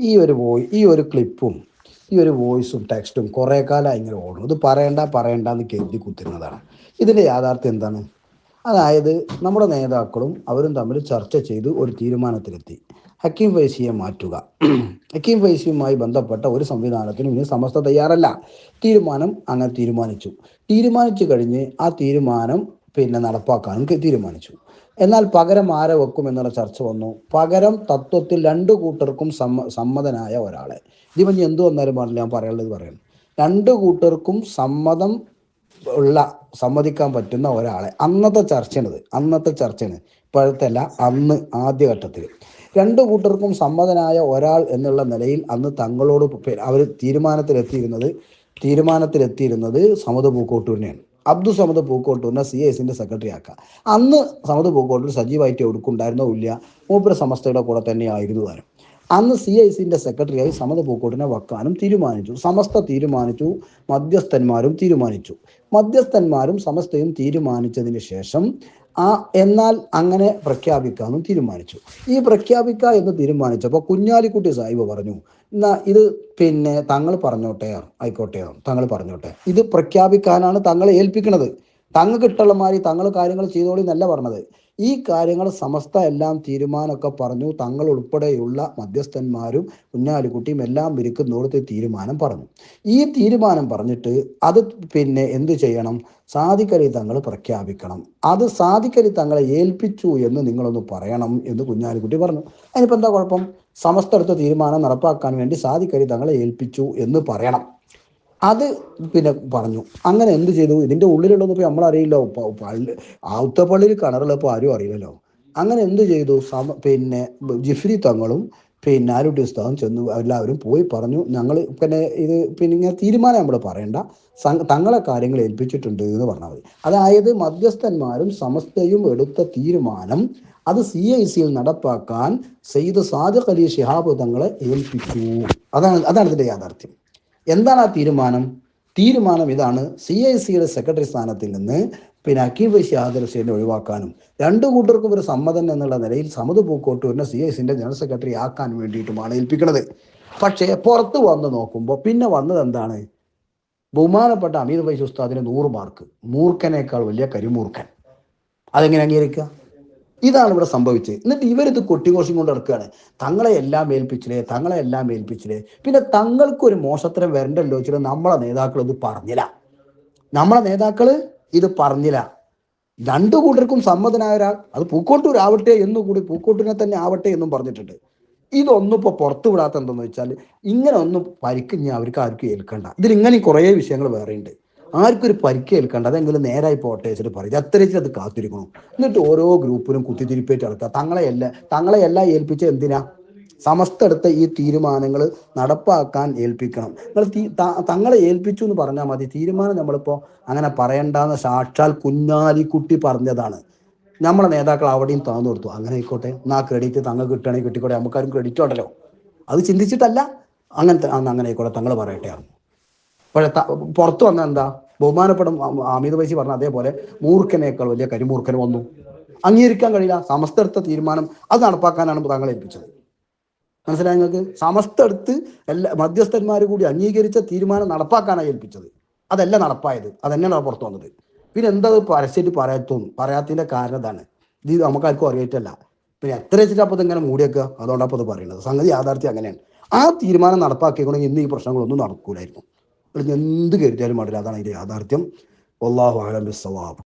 ഈ ഒരു വോയി ഈ ഒരു ക്ലിപ്പും ഈ ഒരു വോയിസും ടെക്സ്റ്റും കുറേ കാലം ഇങ്ങനെ ഓടും. ഇത് പറയണ്ട പറയണ്ട എന്ന് കരുതി കുത്തുന്നതാണ്. ഇതിന്റെ യാഥാർത്ഥ്യം എന്താണ്? അതായത് നമ്മുടെ നേതാക്കളും അവരും തമ്മിൽ ചർച്ച ചെയ്ത് ഒരു തീരുമാനത്തിലെത്തി. ഹക്കീം ഫൈസിയെ മാറ്റുക. ഹക്കീം ഫൈസിയുമായി ബന്ധപ്പെട്ട ഒരു സംവിധാനത്തിനും ഇനി സമസ്ത തയ്യാറല്ല. തീരുമാനം അങ്ങനെ തീരുമാനിച്ചു. തീരുമാനിച്ചു കഴിഞ്ഞ് ആ തീരുമാനം പിന്നെ നടപ്പാക്കാനും തീരുമാനിച്ചു. എന്നാൽ പകരം ആരെ വെക്കും എന്നുള്ള ചർച്ച വന്നു. പകരം തത്വത്തിൽ രണ്ടു കൂട്ടർക്കും സമ്മ സമ്മതനായ ഒരാളെ. ഇതിപ്പം എന്തു വന്നാലും പാടില്ല ഞാൻ പറയാനുള്ളത് പറയണം. രണ്ടു കൂട്ടർക്കും സമ്മതം ഉള്ള സമ്മതിക്കാൻ പറ്റുന്ന ഒരാളെ. അന്നത്തെ ചർച്ചയാണിത്. അന്നത്തെ ചർച്ചയാണ്. ഇപ്പോഴത്തെ അല്ല അന്ന് ആദ്യഘട്ടത്തിൽ രണ്ടു കൂട്ടർക്കും സമ്മതനായ ഒരാൾ എന്നുള്ള നിലയിൽ അന്ന് തങ്ങളോട് അവർ തീരുമാനത്തിലെത്തിയിരുന്നത് തീരുമാനത്തിലെത്തിയിരുന്നത് സമുദ്ര പൂക്കോട്ടൂരിനെയാണ്. അബ്ദുൾ സമദ് പൂക്കോട്ടൂരിനെ സി എസിന്റെ സെക്രട്ടറി ആക്കുക അന്ന് സമദ് പൂക്കോട്ടൂർ സജീവായിട്ട് എവിടുക്കുണ്ടായിരുന്നോ ഇല്ല. മൂപ്പര സമസ്തയുടെ കൂടെ തന്നെയായിരുന്നു താരം. അന്ന് സി ഐ സിന്റെ സെക്രട്ടറിയായി സമത പൂക്കോട്ടിനെ വെക്കാനും തീരുമാനിച്ചു. സമസ്ത തീരുമാനിച്ചു മധ്യസ്ഥന്മാരും തീരുമാനിച്ചു. മധ്യസ്ഥന്മാരും സമസ്തയും തീരുമാനിച്ചതിന് ശേഷം ആ എന്നാൽ അങ്ങനെ പ്രഖ്യാപിക്കാമെന്നും തീരുമാനിച്ചു. ഈ പ്രഖ്യാപിക്കുക എന്ന് തീരുമാനിച്ചപ്പോൾ കുഞ്ഞാലിക്കുട്ടി സാഹിബ് പറഞ്ഞു എന്നാ ഇത് പിന്നെ തങ്ങൾ പറഞ്ഞോട്ടെ ആയിക്കോട്ടെ തങ്ങൾ പറഞ്ഞോട്ടെ. ഇത് പ്രഖ്യാപിക്കാനാണ് തങ്ങളെ ഏൽപ്പിക്കുന്നത് തങ്ങൾക്ക് ഇട്ടുള്ള മാതിരി തങ്ങൾ കാര്യങ്ങൾ ചെയ്തോളി എന്നല്ല പറഞ്ഞത്. ഈ കാര്യങ്ങൾ സമസ്ത എല്ലാം തീരുമാനമൊക്കെ പറഞ്ഞു. തങ്ങൾ ഉൾപ്പെടെയുള്ള മധ്യസ്ഥന്മാരും കുഞ്ഞാലിക്കുട്ടിയും എല്ലാം ഇരിക്കുന്നോടത്ത് തീരുമാനം പറഞ്ഞു. ഈ തീരുമാനം പറഞ്ഞിട്ട് അത് പിന്നെ എന്ത് ചെയ്യണം? സാധിക്കലി തങ്ങൾ പ്രഖ്യാപിക്കണം. അത് സാധിക്കലി തങ്ങളെ ഏൽപ്പിച്ചു എന്ന് നിങ്ങളൊന്ന് പറയണം എന്ന് കുഞ്ഞാലിക്കുട്ടി പറഞ്ഞു. അതിനിപ്പോൾ എന്താ കുഴപ്പം? സമസ്ത എടുത്ത തീരുമാനം നടപ്പാക്കാൻ വേണ്ടി സാധിക്കലി തങ്ങളെ ഏൽപ്പിച്ചു എന്ന് പറയണം. അത് പിന്നെ പറഞ്ഞു. അങ്ങനെ എന്ത് ചെയ്തു? ഇതിന്റെ ഉള്ളിലുള്ളതൊന്നും ഇപ്പൊ നമ്മളറിയില്ല. പള്ളി ആവുത്തപ്പള്ളിയിൽ കിണറുള്ളപ്പോൾ ആരും അറിയില്ലല്ലോ. അങ്ങനെ എന്ത് ചെയ്തു? സമ പിന്നെ ജിഫ്രി തങ്ങളും പിന്നെ ആരുടെ ഉസ്താദും ചെന്ന് എല്ലാവരും പോയി പറഞ്ഞു ഞങ്ങൾ പിന്നെ ഇത് പിന്നെ ഇങ്ങനെ തീരുമാനം നമ്മൾ പറയണ്ട. തങ്ങളെ കാര്യങ്ങൾ ഏൽപ്പിച്ചിട്ടുണ്ട് എന്ന് പറഞ്ഞാൽ മതി. അതായത് മധ്യസ്ഥന്മാരും സമസ്തയും എടുത്ത തീരുമാനം അത് സി ഐ സിയിൽ നടപ്പാക്കാൻ സെയ്ദ് സാദിഖ് അലി ഷിഹാബ് തങ്ങളെ ഏൽപ്പിച്ചു. അതാണ് അതാണ് ഇതിന്റെ യാഥാർത്ഥ്യം. എന്താണ് ആ തീരുമാനം? തീരുമാനം ഇതാണ് സി ഐ സിയുടെ സെക്രട്ടറി സ്ഥാനത്തിൽ നിന്ന് പിന്നെ അക്കീം ഷിഹാദ് ഹുസൈനെ ഒഴിവാക്കാനും രണ്ടു കൂട്ടർക്കും ഒരു സമ്മതം എന്നുള്ള നിലയിൽ സമത് പൂക്കോട്ടൂരിനെ സി ഐ സിന്റെ ജനറൽ സെക്രട്ടറി ആക്കാൻ വേണ്ടിയിട്ടുമാണ് ഏൽപ്പിക്കുന്നത്. പക്ഷേ പുറത്ത് വന്ന് നോക്കുമ്പോൾ പിന്നെ വന്നത് എന്താണ്? ബഹുമാനപ്പെട്ട അമീർ വൈസ് ഉസ്താദിന് നൂറ് മാർക്ക് മൂർഖനേക്കാൾ വലിയ കരിമൂർഖൻ. അതെങ്ങനെ അംഗീകരിക്കുക? ഇതാണ് ഇവിടെ സംഭവിച്ചത്. എന്നിട്ട് ഇവരിത് കൊട്ടിഘോഷം കൊണ്ട് ഇറക്കുകയാണ് തങ്ങളെ എല്ലാം ഏൽപ്പിച്ചില്ലേ? തങ്ങളെ എല്ലാം ഏൽപ്പിച്ചില്ലേ? പിന്നെ തങ്ങൾക്ക് ഒരു മോശത്തരം വരണ്ടല്ലോ വെച്ചിട്ട് നമ്മളെ നേതാക്കൾ ഇത് പറഞ്ഞില്ല. നമ്മളെ നേതാക്കൾ ഇത് പറഞ്ഞില്ല. രണ്ടു കൂട്ടർക്കും സമ്മതനായ ഒരാൾ അത് പൂക്കോട്ടൂർ ആവട്ടെ എന്നു കൂടി പൂക്കോട്ടൂരിനെ തന്നെ ആവട്ടെ എന്നും പറഞ്ഞിട്ടുണ്ട്. ഇതൊന്നും ഇപ്പൊ പുറത്തു വിടാത്ത എന്തെന്ന് വെച്ചാൽ ഇങ്ങനെ ഒന്നും ഞാൻ അവർക്ക് ആർക്കും ഏൽക്കണ്ട. ഇതിൽ ഇങ്ങനെ കുറേ വിഷയങ്ങൾ വേറെ ഉണ്ട് ആർക്കും ഒരു പരിക്ക് ഏൽക്കണ്ട അതെങ്കിലും നേരായി പോട്ടെ വെച്ചിട്ട് പറയും. അത്രയും അത് കാത്തിരിക്കണം. എന്നിട്ട് ഓരോ ഗ്രൂപ്പിലും കുത്തിത്തിരിപ്പേറ്റ് നടക്കുക. തങ്ങളെ എല്ലാം തങ്ങളെ എല്ലാം ഏൽപ്പിച്ച എന്തിനാ? സമസ്ത എടുത്ത ഈ തീരുമാനങ്ങൾ നടപ്പാക്കാൻ ഏൽപ്പിക്കണം. നിങ്ങൾ തങ്ങളെ ഏൽപ്പിച്ചു എന്ന് പറഞ്ഞാൽ മതി. തീരുമാനം നമ്മളിപ്പോൾ അങ്ങനെ പറയണ്ടെന്ന് സാക്ഷാൽ കുഞ്ഞാലിക്കുട്ടി പറഞ്ഞതാണ്. നമ്മളെ നേതാക്കൾ അവിടെയും തന്നു കൊടുത്തു. അങ്ങനെ ആയിക്കോട്ടെ. എന്നാ ക്രെഡിറ്റ് തങ്ങൾ കിട്ടുകയാണെങ്കിൽ കിട്ടിക്കോട്ടെ. നമുക്കാരും ക്രെഡിറ്റ് ഉണ്ടല്ലോ. അത് ചിന്തിച്ചിട്ടല്ല. അങ്ങനത്തെ അങ്ങനെ ആയിക്കോട്ടെ തങ്ങൾ പറയട്ടെ. പക്ഷെ പുറത്തു വന്ന എന്താ ബഹുമാനപ്പെടും അമിത പൈസ പറഞ്ഞ അതേപോലെ മൂർഖനേക്കാൾ വലിയ കരിമൂർഖൻ വന്നു. അംഗീകരിക്കാൻ കഴിയില്ല സമസ്ത എടുത്ത തീരുമാനം അത് നടപ്പാക്കാനാണ് താങ്കൾ ഏൽപ്പിച്ചത്. മനസ്സിലായി നിങ്ങൾക്ക്? സമസ്ത എടുത്ത് എല്ലാ മധ്യസ്ഥന്മാർ കൂടി അംഗീകരിച്ച തീരുമാനം നടപ്പാക്കാനാണ് ഏൽപ്പിച്ചത്. അതല്ല നടപ്പായത് അതന്നെയാണ് പുറത്തു വന്നത്. പിന്നെ എന്താ പരസ്യമായിട്ട് പറയാത്തും പറയാത്തതിന്റെ കാരണം ഇതാണ് ഇത് നമുക്കാർക്കും അറിയിട്ടല്ല പിന്നെ എത്ര വെച്ചിട്ട് അപ്പോൾ ഇങ്ങനെ മൂടിയേക്കുക അതുകൊണ്ടാണ് അപ്പോൾ പറയുന്നത്. സംഗതി യാഥാർത്ഥ്യം അങ്ങനെയാണ്. ആ തീരുമാനം നടപ്പാക്കിക്കണമെങ്കിൽ ഇന്ന് ഈ പ്രശ്നങ്ങളൊന്നും നടക്കൂലായിരുന്നു. എന്ത് കരുതിയാലും പാടില്ല. അതാണ് അതിന്റെ യാഥാർത്ഥ്യം. അള്ളാഹു അലം ബിസ്സവാബ്.